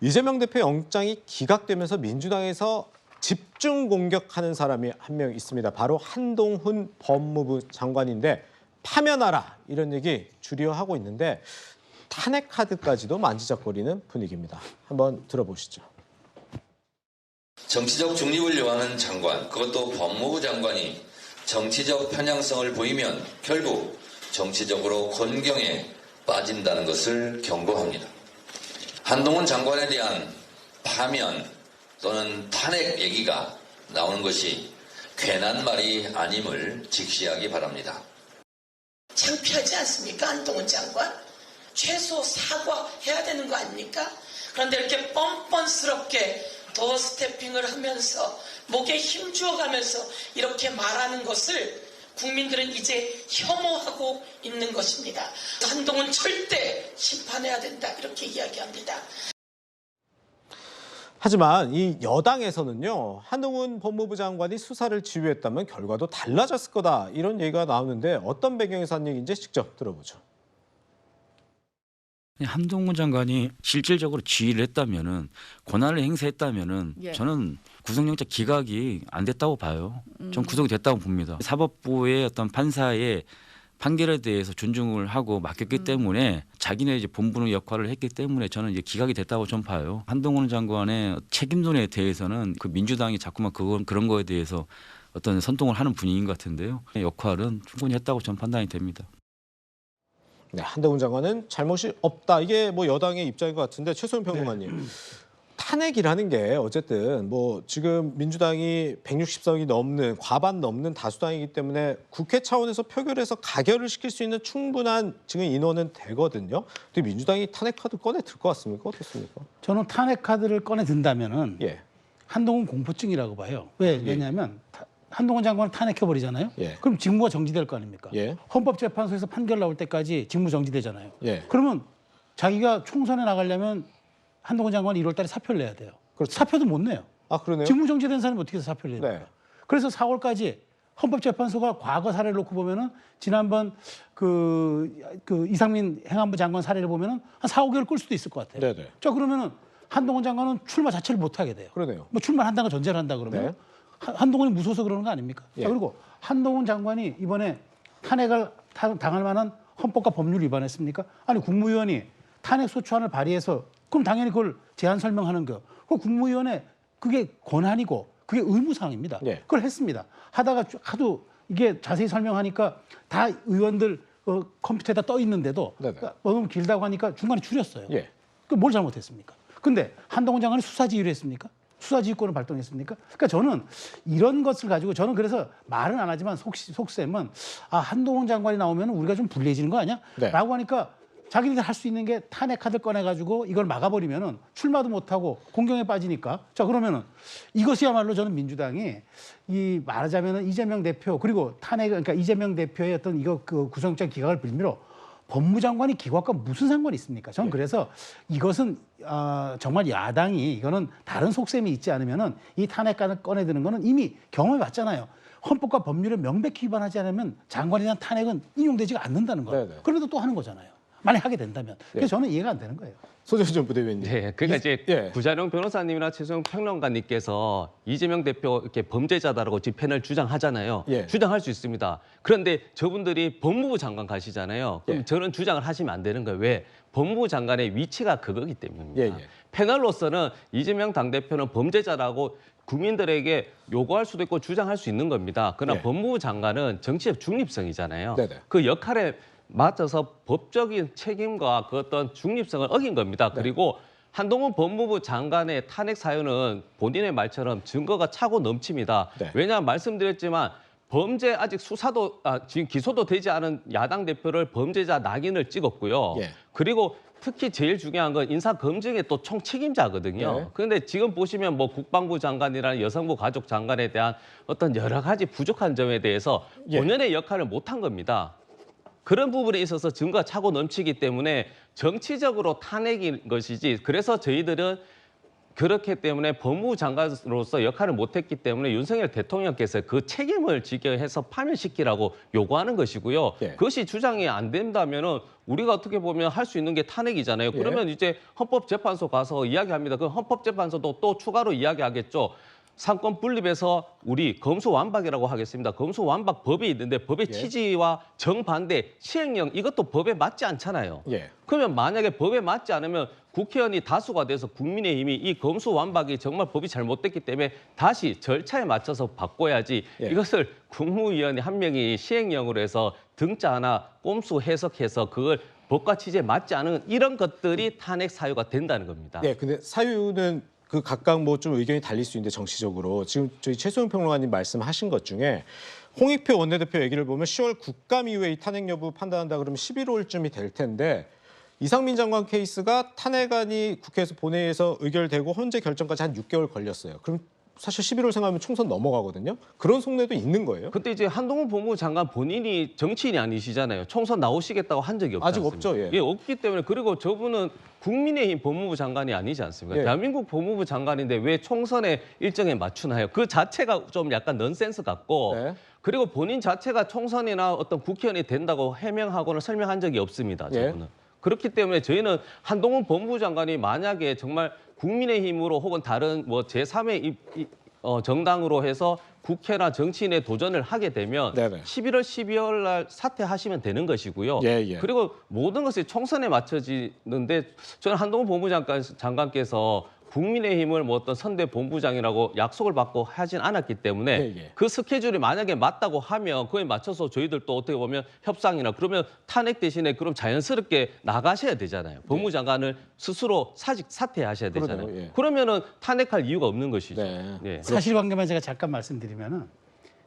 이재명 대표 영장이 기각되면서 민주당에서 집중 공격하는 사람이 한 명 있습니다. 바로 한동훈 법무부 장관인데 파면하라 이런 얘기 줄여 하고 있는데 탄핵 카드까지도 만지작거리는 분위기입니다. 한번 들어보시죠. 정치적 중립을 요하는 장관, 그것도 법무부 장관이 정치적 편향성을 보이면 결국 정치적으로 곤경에 빠진다는 것을 경고합니다. 한동훈 장관에 대한 파면 또는 탄핵 얘기가 나오는 것이 괜한 말이 아님을 직시하기 바랍니다. 창피하지 않습니까? 한동훈 장관? 최소 사과해야 되는 거 아닙니까? 그런데 이렇게 뻔뻔스럽게 더 스태핑을 하면서 목에 힘 주어 가면서 이렇게 말하는 것을 국민들은 이제 혐오하고 있는 것입니다. 한동훈 절대 심판해야 된다. 이렇게 이야기합니다. 하지만 이 여당에서는요 한동훈 법무부 장관이 수사를 지휘했다면 결과도 달라졌을 거다 이런 얘기가 나오는데 어떤 배경에서 한 얘기인지 직접 들어보죠. 한동훈 장관이 실질적으로 지휘를 했다면은 권한을 행사했다면은 예. 저는 구속영장 기각이 안 됐다고 봐요. 전 구속이 됐다고 봅니다. 사법부의 어떤 판사의 판결에 대해서 존중을 하고 맡겼기 때문에 자기네 이제 본부의 역할을 했기 때문에 저는 이제 기각이 됐다고 좀 봐요. 한동훈 장관의 책임론에 대해서는 그 민주당이 자꾸만 그건 그런 거에 대해서 어떤 선동을 하는 분위기인 것 같은데요. 역할은 충분히 했다고 전 판단이 됩니다. 네, 한동훈 장관은 잘못이 없다. 이게 뭐 여당의 입장인 것 같은데 최소연 평론가님. 탄핵이라는 게 어쨌든 뭐 지금 민주당이 160석이 넘는 과반 넘는 다수당이기 때문에 국회 차원에서 표결해서 가결을 시킬 수 있는 충분한 지금 인원은 되거든요. 근데 민주당이 탄핵 카드 꺼내 들 것 같습니까? 어떻습니까? 저는 탄핵 카드를 꺼내 든다면은 예. 한동훈 공포증이라고 봐요. 왜? 왜냐하면 타- 한동훈 장관을 탄핵해 버리잖아요. 예. 그럼 직무가 정지될 거 아닙니까? 예. 헌법재판소에서 판결 나올 때까지 직무 정지되잖아요. 예. 그러면 자기가 총선에 나가려면 한동훈 장관이 1월 달에 사표를 내야 돼요. 그렇죠. 사표도 못 내요. 아 그러네요. 직무 정지된 사람이 어떻게 해서 사표를 내요? 네. 그래서 4월까지 헌법재판소가 과거 사례를 놓고 보면은 지난번 그, 그 이상민 행안부 장관 사례를 보면은 한 4, 5개월 끌 수도 있을 것 같아요. 네네. 자 그러면은 한동훈 장관은 출마 자체를 못 하게 돼요. 그러네요. 뭐 출마한다는 걸 전제를 한다 그러면 네. 한- 한동훈이 무서워서 그러는 거 아닙니까? 예. 자 그리고 한동훈 장관이 이번에 탄핵을 타- 당할 만한 헌법과 법률 위반했습니까? 아니 국무위원이 탄핵 소추안을 발의해서 그럼 당연히 그걸 제안 설명하는 거. 그 국무위원회 그게 권한이고 그게 의무사항입니다. 예. 그걸 했습니다. 하다가 쭉 하도 이게 자세히 설명하니까 다 의원들 어, 컴퓨터에다 떠 있는데도 네네. 너무 길다고 하니까 중간에 줄였어요. 예. 그뭘 잘못했습니까? 근데 한동훈 장관이 수사지휘를 했습니까? 수사지휘권을 발동했습니까? 그러니까 저는 이런 것을 가지고 저는 그래서 말은 안 하지만 속, 속셈은 아 한동훈 장관이 나오면 우리가 좀 불리해지는 거 아니야? 네. 라고 하니까 자기네들 할 수 있는 게 탄핵 카드 꺼내가지고 이걸 막아버리면은 출마도 못하고 공경에 빠지니까 자 그러면은 이것이야말로 저는 민주당이 이 말하자면은 이재명 대표 그리고 탄핵 그러니까 이재명 대표의 어떤 이거 그 구속영장 기각을 빌미로 법무장관이 기각과 무슨 상관이 있습니까? 저는 그래서 이것은 어, 정말 야당이 이거는 다른 속셈이 있지 않으면은 이 탄핵안을 꺼내드는 거는 이미 경험해 봤잖아요. 헌법과 법률을 명백히 위반하지 않으면 장관에 대한 탄핵은 인용되지가 않는다는 거예요. 네네. 그런데도 또 하는 거잖아요. 만약 하게 된다면. 그래서 저는 이해가 안 되는 거예요. 소재수 전 부대변인. 네, 그러니까 이제 예. 구자룡 변호사님이나 최수영 평론가님께서 이재명 대표 이렇게 범죄자다라고 집행을 주장하잖아요. 예. 주장할 수 있습니다. 그런데 저분들이 법무부 장관 가시잖아요. 그럼 예. 저런 주장을 하시면 안 되는 거예요. 왜? 법무부 장관의 위치가 그거기 때문입니다. 예, 예. 패널로서는 이재명 당대표는 범죄자라고 국민들에게 요구할 수도 있고 주장할 수 있는 겁니다. 그러나 예. 법무부 장관은 정치적 중립성이잖아요. 네네. 그 역할에 맞춰서 법적인 책임과 그 어떤 중립성을 어긴 겁니다. 네. 그리고 한동훈 법무부 장관의 탄핵 사유는 본인의 말처럼 증거가 차고 넘칩니다. 네. 왜냐하면 말씀드렸지만 범죄 아직 수사도 아, 지금 기소도 되지 않은 야당 대표를 범죄자 낙인을 찍었고요. 예. 그리고 특히 제일 중요한 건 인사 검증의 또 총 책임자거든요. 네. 그런데 지금 보시면 뭐 국방부 장관이라는 여성부 가족 장관에 대한 어떤 여러 가지 부족한 점에 대해서 예. 본연의 역할을 못한 겁니다. 그런 부분에 있어서 증거가 차고 넘치기 때문에 정치적으로 탄핵인 것이지 그래서 저희들은 그렇기 때문에 법무부 장관으로서 역할을 못했기 때문에 윤석열 대통령께서 그 책임을 지게 해서 파면시키라고 요구하는 것이고요. 예. 그것이 주장이 안 된다면 은 우리가 어떻게 보면 할 수 있는 게 탄핵이잖아요. 예. 그러면 이제 헌법재판소 가서 이야기합니다. 그 헌법재판소도 또 추가로 이야기하겠죠. 상권 분립에서 우리 검수완박이라고 하겠습니다. 검수완박 법이 있는데 법의 예. 취지와 정반대 시행령 이것도 법에 맞지 않잖아요. 예. 그러면 만약에 법에 맞지 않으면 국회의원이 다수가 돼서 국민의힘이 이 검수완박이 정말 법이 잘못됐기 때문에 다시 절차에 맞춰서 바꿔야지 예. 이것을 국무위원이 한 명이 시행령으로 해서 등자 하나 꼼수 해석해서 그걸 법과 취지에 맞지 않은 이런 것들이 탄핵 사유가 된다는 겁니다. 네, 근데 사유는 그 각각 뭐 좀 의견이 달릴 수 있는데 정치적으로 지금 저희 최소영 평론가님 말씀하신 것 중에 홍익표 원내대표 얘기를 보면 10월 국감 이후에 이 탄핵 여부 판단한다 그러면 11월쯤이 될 텐데 이상민 장관 케이스가 탄핵안이 국회에서 본회의에서 의결되고 헌재 결정까지 한 6개월 걸렸어요. 그럼 사실 11월 생각하면 총선 넘어가거든요. 그런 속내도 있는 거예요. 그때 이제 한동훈 법무부 장관 본인이 정치인이 아니시잖아요. 총선 나오시겠다고 한 적이 없지 아직 않습니까? 없죠, 예. 없기 때문에 그리고 저분은 국민의힘 법무부 장관이 아니지 않습니까? 예. 대한민국 법무부 장관인데 왜 총선에 일정에 맞추나요? 그 자체가 좀 약간 넌센스 같고 네. 그리고 본인 자체가 총선이나 어떤 국회의원이 된다고 해명하거나 설명한 적이 없습니다. 예. 저분은. 그렇기 때문에 저희는 한동훈 법무부 장관이 만약에 정말 국민의힘으로 혹은 다른 뭐 제3의 이, 이, 어, 정당으로 해서 국회나 정치인에 도전을 하게 되면 네네. 11월, 12월 날 사퇴하시면 되는 것이고요. 예, 예. 그리고 모든 것이 총선에 맞춰지는데 저는 한동훈 법무부 장관, 장관께서 국민의힘을 뭐 어떤 선대 본부장이라고 약속을 받고 하진 않았기 때문에 예, 예. 그 스케줄이 만약에 맞다고 하면 그에 맞춰서 저희들도 어떻게 보면 협상이나 그러면 탄핵 대신에 그럼 자연스럽게 나가셔야 되잖아요. 법무부 장관을 스스로 사직 사퇴하셔야 되잖아요. 그러네요, 예. 그러면은 탄핵할 이유가 없는 것이죠. 네. 예. 사실관계만 제가 잠깐 말씀드리면은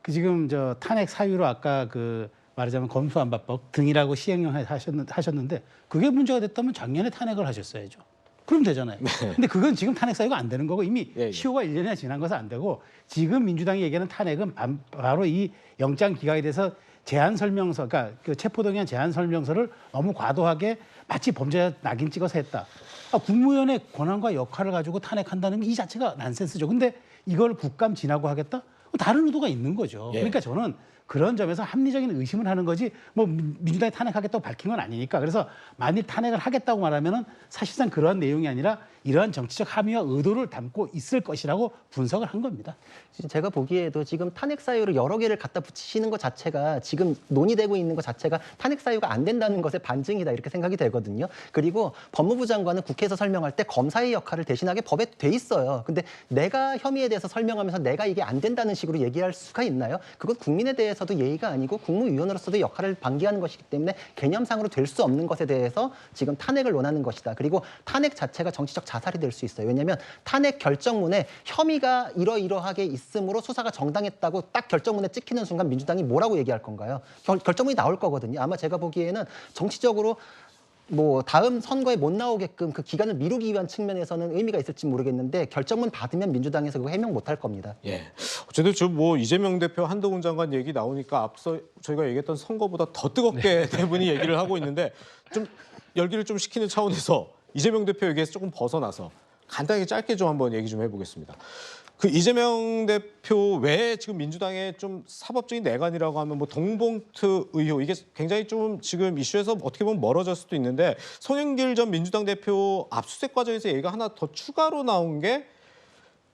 그 지금 저 탄핵 사유로 아까 그 말하자면 검수안박법 등이라고 시행령 하셨는데, 하셨는데 그게 문제가 됐다면 작년에 탄핵을 하셨어야죠. 그럼 되잖아요. 근데 그건 지금 탄핵 사유가 안 되는 거고 이미 예, 예. 시효가 1년이나 지난 것은 안 되고 지금 민주당이 얘기하는 탄핵은 반- 바로 이 영장 기각에 대해서 제한 설명서, 그러니까 그 체포동의안 제한 설명서를 너무 과도하게 마치 범죄자 낙인 찍어서 했다. 아, 국무위원의 권한과 역할을 가지고 탄핵한다는 게이 자체가 난센스죠. 근데 이걸 국감 지나고 하겠다? 다른 의도가 있는 거죠. 예. 그러니까 저는 그런 점에서 합리적인 의심을 하는 거지 뭐 민주당이 탄핵하겠다고 밝힌 건 아니니까. 그래서 만일 탄핵을 하겠다고 말하면은 사실상 그러한 내용이 아니라 이러한 정치적 함의와 의도를 담고 있을 것이라고 분석을 한 겁니다. 제가 보기에도 지금 탄핵 사유를 여러 개를 갖다 붙이시는 것 자체가 지금 논의되고 있는 것 자체가 탄핵 사유가 안 된다는 것의 반증이다 이렇게 생각이 되거든요. 그리고 법무부 장관은 국회에서 설명할 때 검사의 역할을 대신하게 법에 돼 있어요. 근데 내가 혐의에 대해서 설명하면서 내가 이게 안 된다는 식으로 얘기할 수가 있나요? 그건 국민에 대해서도 예의가 아니고 국무위원으로서도 역할을 방기하는 것이기 때문에 개념상으로 될 수 없는 것에 대해서 지금 탄핵을 논하는 것이다. 그리고 탄핵 자체가 정치적 자 살이 될 수 있어요. 왜냐하면 탄핵 결정문에 혐의가 이러이러하게 있으므로 수사가 정당했다고 딱 결정문에 찍히는 순간 민주당이 뭐라고 얘기할 건가요? 결, 결정문이 나올 거거든요. 아마 제가 보기에는 정치적으로 뭐 다음 선거에 못 나오게끔 그 기간을 미루기 위한 측면에서는 의미가 있을지 모르겠는데 결정문 받으면 민주당에서 그거 해명 못 할 겁니다. 예. 어쨌든 저뭐 이재명 대표 한동훈 장관 얘기 나오니까 앞서 저희가 얘기했던 선거보다 더 뜨겁게 네 분이 얘기를 하고 있는데 좀 열기를 좀 식히는 차원에서 이재명 대표 얘기에서 조금 벗어나서 간단하게 짧게 좀 한번 얘기 좀 해보겠습니다. 그 이재명 대표 외에 지금 민주당의 좀 사법적인 내관이라고 하면 뭐 동봉투 의혹 이게 굉장히 좀 지금 이슈에서 어떻게 보면 멀어질 수도 있는데 손영길 전 민주당 대표 압수수색 과정에서 얘기가 하나 더 추가로 나온 게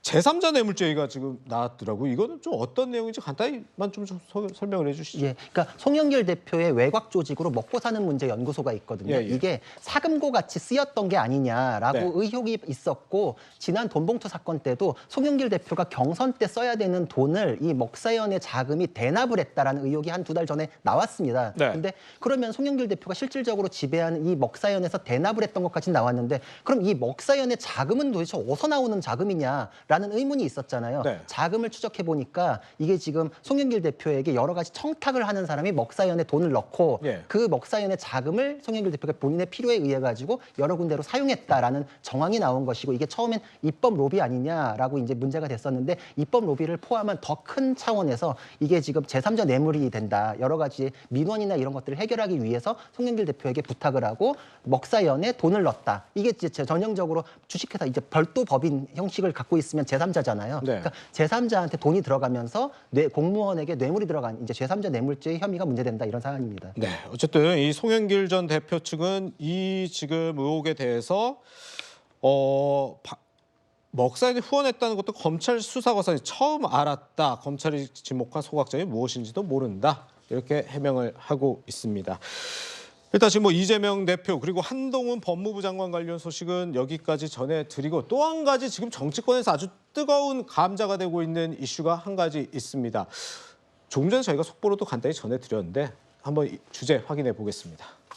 제3자 뇌물죄 얘기가 지금 나왔더라고요. 이거는 좀 어떤 내용인지 간단히만 좀 서- 설명을 해주시죠. 예, 그러니까 송영길 대표의 외곽 조직으로 먹고 사는 문제 연구소가 있거든요. 예, 예. 이게 사금고 같이 쓰였던 게 아니냐라고 네. 의혹이 있었고 지난 돈봉투 사건 때도 송영길 대표가 경선 때 써야 되는 돈을 이 먹사연의 자금이 대납을 했다라는 의혹이 한 두 달 전에 나왔습니다. 네. 근데 그러면 송영길 대표가 실질적으로 지배하는 이 먹사연에서 대납을 했던 것까지 나왔는데 그럼 이 먹사연의 자금은 도대체 어디서 나오는 자금이냐 라는 의문이 있었잖아요. 네. 자금을 추적해 보니까 이게 지금 송영길 대표에게 여러 가지 청탁을 하는 사람이 먹사연에 돈을 넣고 예. 그 먹사연의 자금을 송영길 대표가 본인의 필요에 의해 가지고 여러 군데로 사용했다라는 정황이 나온 것이고 이게 처음엔 입법 로비 아니냐라고 이제 문제가 됐었는데 입법 로비를 포함한 더 큰 차원에서 이게 지금 제3자 뇌물이 된다. 여러 가지 민원이나 이런 것들을 해결하기 위해서 송영길 대표에게 부탁을 하고 먹사연에 돈을 넣었다. 이게 이제 전형적으로 주식회사 이제 별도 법인 형식을 갖고 있으면 제3자잖아요. 네. 그러니까 제3자한테 돈이 들어가면서 뇌, 공무원에게 뇌물이 들어간 이제 제3자 뇌물죄의 혐의가 문제된다 이런 사안입니다. 네, 어쨌든 이 송영길 전 대표 측은 이 지금 의혹에 대해서 어 바- 먹사연이 후원했다는 것도 검찰 수사 과정에 처음 알았다. 검찰이 지목한 소각장이 무엇인지도 모른다. 이렇게 해명을 하고 있습니다. 일단 지금 뭐 이재명 대표 그리고 한동훈 법무부 장관 관련 소식은 여기까지 전해드리고 또 한 가지 지금 정치권에서 아주 뜨거운 감자가 되고 있는 이슈가 한 가지 있습니다. 조금 전에 저희가 속보로도 간단히 전해드렸는데 한번 이 주제 확인해 보겠습니다.